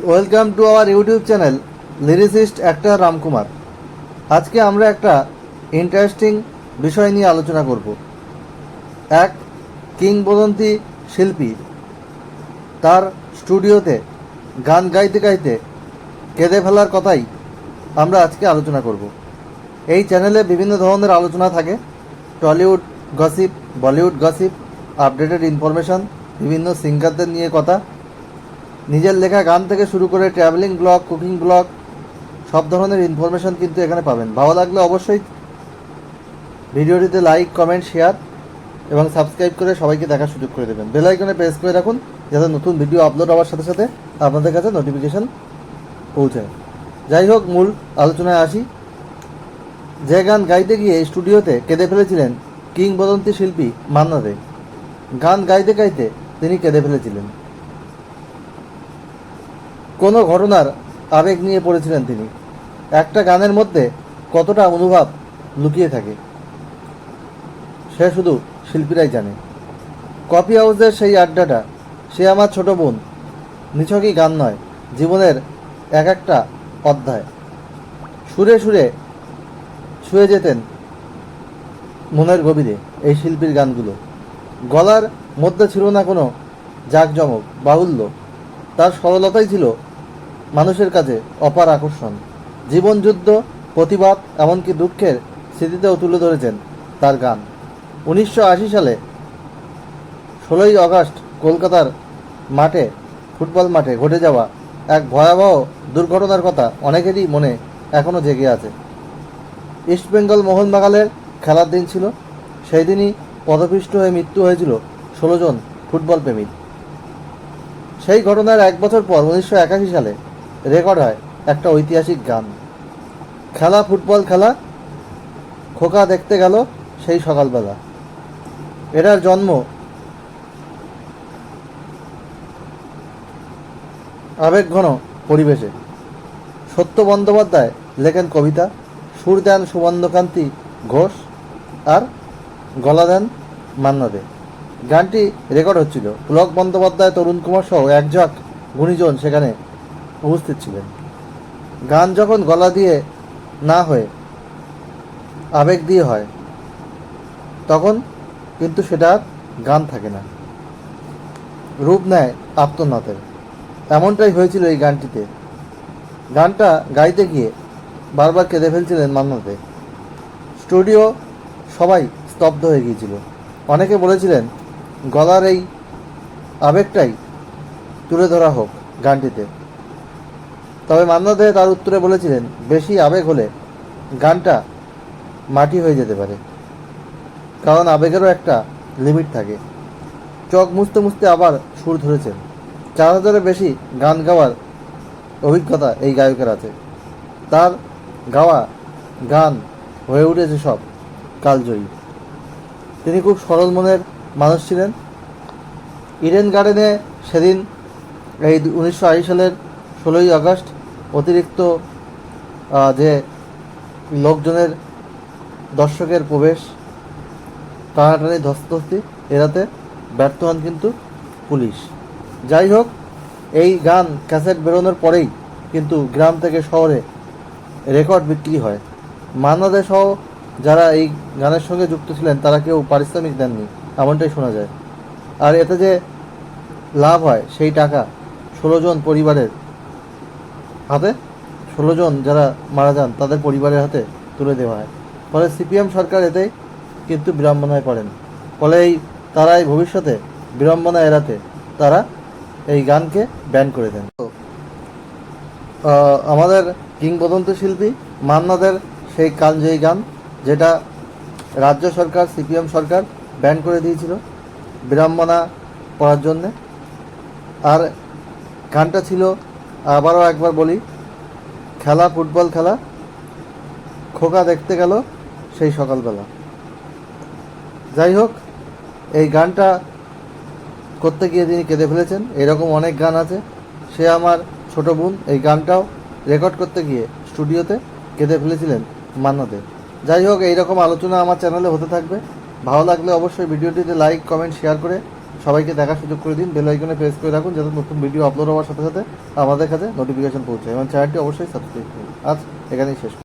Welcome to our YouTube channel lyricist actor Ramkumar. আজকে আমরা একটা ইন্টারেস্টিং বিষয় নিয়ে আলোচনা করব। এক, কিংবদন্তি শিল্পী। তার স্টুডিওতে গান গাইতে গাইতে কেঁদে ফেলার কথাই আমরা আজকে আলোচনা করব। এই চ্যানেলে বিভিন্ন ধরনের আলোচনা থাকে। Tollywood gossip, Bollywood gossip, updated information, বিভিন্ন সিঙ্গারদের নিয়ে কথা নিজের লেখা গান থেকে শুরু করে ট্রাভেলিং ব্লগ কুকিং ব্লগ সব ধরনের ইনফরমেশন কিন্তু এখানে পাবেন। ভালো লাগলে অবশ্যই ভিডিওটিতে লাইক কমেন্ট শেয়ার এবং সাবস্ক্রাইব করে সবাইকে দেখার সুযোগ করে দেবেন। বেল আইকনে প্রেস করে রাখুন যাতে নতুন ভিডিও আপলোড হওয়ার সাথে সাথে আপনাদের কাছে নোটিফিকেশন পৌঁছায়। যাই হোক, মূল আলোচনায় আসি। যে গান গাইতে গিয়ে স্টুডিওতে কেঁদে ফেলেছিলেন কিংবদন্তি শিল্পী মান্না দে। গান গাইতে গাইতে তিনি কেঁদে ফেলেছিলেন। কোনো ঘটনার আবেগ নিয়ে পড়েছিলেন তিনি। একটা গানের মধ্যে কতটা অনুভব লুকিয়ে থাকে, সে শুধু শিল্পীরাই জানে। কপি হাউসের সেই আড্ডাটা, সে আমার ছোট বোন, নিছকই গান নয়, জীবনের এক একটা অধ্যায়। সুরে সুরে ছুঁয়ে যেতেন মনের গভীরে এই শিল্পীর গানগুলো। গলার মধ্যে ছিল না কোনো জাঁকজমক, বাহুল্য। তার সরলতাই ছিল মানুষের কাছে অপার আকর্ষণ। জীবনযুদ্ধ প্রতিবাদ, এমনকি দুঃখের স্মৃতিতেও তুলে ধরেছেন তার গান। উনিশশো আশি সালে ষোলোই আগস্ট কলকাতার মাঠে, ফুটবল মাঠে ঘটে যাওয়া এক ভয়াবহ দুর্ঘটনার কথা অনেকেরই মনে এখনও জেগে আছে। ইস্টবেঙ্গল মোহনবাগানের খেলার দিন ছিল। সেই দিনই পদপিষ্ট হয়ে মৃত্যু হয়েছিল ষোলো জন ফুটবল প্রেমীর সেই ঘটনার এক বছর পর উনিশশো একাশি সালে রেকর্ড হয় একটা ঐতিহাসিক গান। খেলা, ফুটবল খেলা, খোকা দেখতে গেল সেই সকালবেলা। এটার জন্ম আবেগঘন পরিবেশে। সত্য বন্দ্যোপাধ্যায় লেখেন কবিতা, সুর দেন সুবর্ণকান্তি ঘোষ আর গলা দেন মান্না দে গানটি রেকর্ড হচ্ছিল। পুলক বন্দ্যোপাধ্যায়, তরুণ কুমার সহ একঝাক গুণীজন সেখানে উপস্থিত ছিলেন। গান যখন গলা দিয়ে না হয়ে, আবেগ দিয়ে হয়, তখন কিন্তু সেটা গান থাকে না। রূপ নেয় আত্মনাথের। এমনটাই হয়েছিল এই গানটিতে। গানটা গাইতে গিয়ে বারবার কেঁদে ফেলছিলেন মান্নাতে স্টুডিও সবাই স্তব্ধ হয়ে গিয়েছিল। অনেকে বলেছিলেন, গলার এই আবেগটাই তুলে ধরা হোক গানটিতে। তবে মান্না দে তার উত্তরে বলেছিলেন, বেশি আবেগ হলে গানটা মাটি হয়ে যেতে পারে। কারণ আবেগেরও একটা লিমিট থাকে। চোখ মুছতে মুছতে আবার সুর ধরেছেন। চার হাজারের বেশি গান গাওয়ার অভিজ্ঞতা এই গায়কের আছে। তার গাওয়া গান হয়ে উঠেছে সব কালজয়ী। তিনি খুব সরল মনের মানুষ ছিলেন। ইডেন গার্ডেনে সেদিন এই উনিশশো আশি সালের ষোলোই আগস্ট অতিরিক্ত যে লোকজনের দর্শকের প্রবেশ, টানাটানি ধস্তাধস্তি এড়াতে ব্যর্থ হন কিন্তু পুলিশ। যাই হোক, এই গান ক্যাসেট বেরোনোর পরেই কিন্তু গ্রাম থেকে শহরে রেকর্ড বিক্রি হয়। মান্নাদে সহ যারা এই গানের সঙ্গে যুক্ত ছিলেন, তারা কেউ পারিশ্রমিক দেননি, এমনটাই শোনা যায়। আর এতে যে লাভ হয়, সেই টাকা ষোলো জন পরিবারের হাতে? ষোলো জন যারা মারা যান, তাদের পরিবারের হাতে তুলে দেওয়া হয়। ফলে সিপিএম সরকার এতেই কিন্তু বিড়ম্বনায় পড়েন। ফলে এই তারাই ভবিষ্যতে বিড়ম্বনা এড়াতে তারা এই গানকে ব্যান করে দেন। আমাদের কিংবদন্তি শিল্পী মান্নাদের সেই কালজয়ী গান, যেটা রাজ্য সরকার, সিপিএম সরকার ব্যান করে দিয়েছিল বিড়ম্বনা করার জন্যে। আর গানটা ছিল আবারও একবার বলি, খেলা, ফুটবল খেলা, খোকা দেখতে গেল সেই সকালবেলা। যাই হোক, এই গানটা করতে গিয়ে তিনি কেঁদে ফেলেছেন, এরকম অনেক গান আছে। সে আমার ছোট বোন, এই গানটাও রেকর্ড করতে গিয়ে স্টুডিওতে কেঁদে ফেলেছিলেন মান্নাতে। যাই হোক, এইরকম আলোচনা আমার চ্যানেলে হতে থাকবে। ভালো লাগলে অবশ্যই ভিডিওটিতে লাইক, কমেন্ট, শেয়ার করে সবাইকে দেখার সুযোগ করে দিন বেল আইকনে প্রেস করে রাখুন যাতে নতুন ভিডিও আপলোড হওয়ার সাথে সাথে আমাদের কাছে নোটিফিকেশন পৌঁছায় এবং চ্যানেলটি অবশ্যই সাবস্ক্রাইব করুন। আজ এখানেই শেষ